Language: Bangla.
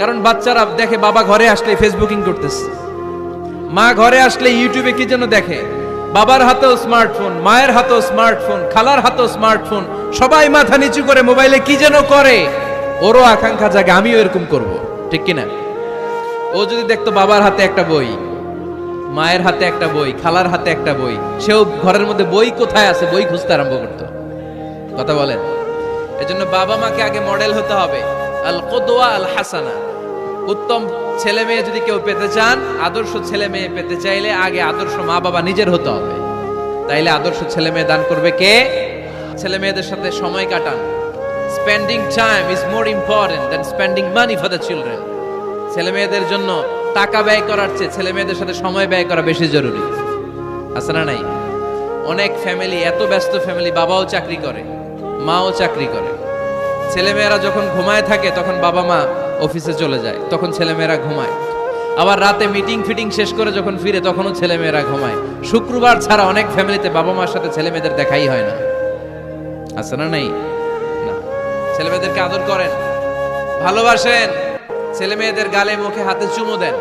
কারণ বাচ্চারা দেখে বাবা ঘরে আসলে ফেসবুকিং করতেছে। মা ঘরে আসলে ইউটিউবে কি যেন দেখে? বাবার হাতেও স্মার্টফোন মায়ের হাতেও স্মার্টফোন খালার হাতেও স্মার্টফোন সবাই মাথা নিচু করে মোবাইলে কি যেন করে? ওরও আকাঙ্ক্ষা জাগে, আমিও এরকম করব। ঠিক কিনা? ও যদি দেখতো বাবার হাতে একটা বই, মায়ের হাতে একটা বই, খালার হাতে একটা বই, সেও ঘরের মধ্যে বই কোথায় আছে, বই খুঁজতে আরম্ভ করতো। কথা বলেন। এজন্য বাবা মাকে আগে মডেল হতে হবে। আল কদোয়া আল হাসানা উত্তম ছেলে মেয়ে যদি কেউ পেতে চান, আদর্শ ছেলে মেয়ে পেতে চাইলে আগে আদর্শ মা বাবা নিজের হতে হবে। তাইলে আদর্শ ছেলে মেয়ে দান করবে কে? ছেলে মেয়েদের সাথে সময় কাটান। Spending time is more important than spending money for the children ছেলে মেয়েদের জন্য টাকা ব্যয় করার চেয়ে ছেলে মেয়েদের সাথে সময় ব্যয় করা বেশি জরুরি। আছে না নাই? অনেক ফ্যামিলি এত ব্যস্ত ফ্যামিলি বাবাও চাকরি করে, মাও চাকরি করে। ছেলেমেয়েরা যখন ঘুমায় থাকে, তখন বাবা মা অফিসে চলে যায়। তখন ছেলেমেয়েরা ঘুমায়। আবার রাতে মিটিং ফিটিং শেষ করে যখন ফিরে, তখনও ছেলেমেয়েরা ঘুমায়। শুক্রবার ছাড়া অনেক ফ্যামিলিতে বাবা মার সাথে ছেলে মেয়েদের দেখাই হয় না। আছে না নাই? না। ছেলে মেয়েদেরকে আদর করেন। ভালোবাসেন। ছেলে মেয়েদের গালে মুখে হাতে চুমো দেন।